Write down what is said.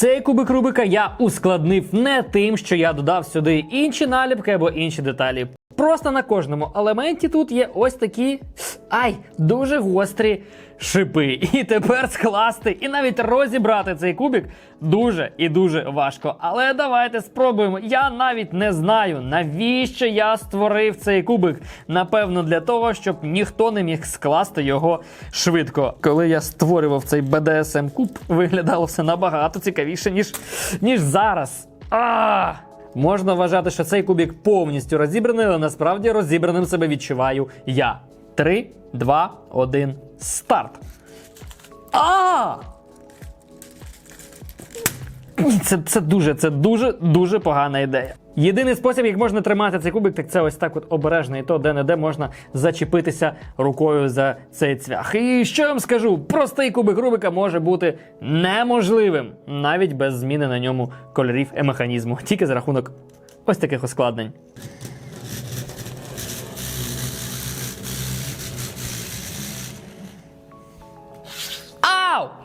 Цей кубик Рубика я ускладнив не тим, що я додав сюди інші наліпки або інші деталі. Просто на кожному елементі тут є ось такі ай, дуже гострі шипи. І тепер скласти і навіть розібрати цей кубик дуже і дуже важко. Але давайте спробуємо. Я навіть не знаю, навіщо я створив цей кубик. Напевно, для того, щоб ніхто не міг скласти його швидко. Коли я створював цей BDSM куб, виглядало все набагато цікавіше, ніж, ніж зараз. А! Можна вважати, що цей кубик повністю розібраний, але насправді розібраним себе відчуваю я. 3, 2, 1, старт. А! Це, це дуже, це дуже, дуже погана ідея. Єдиний спосіб, як можна тримати цей кубик, так це ось так от обережно, і то де-не-де можна зачепитися рукою за цей цвях. І що я вам скажу? Простий кубик Рубика може бути неможливим, навіть без зміни на ньому кольорів і механізму, тільки за рахунок ось таких ускладнень. out.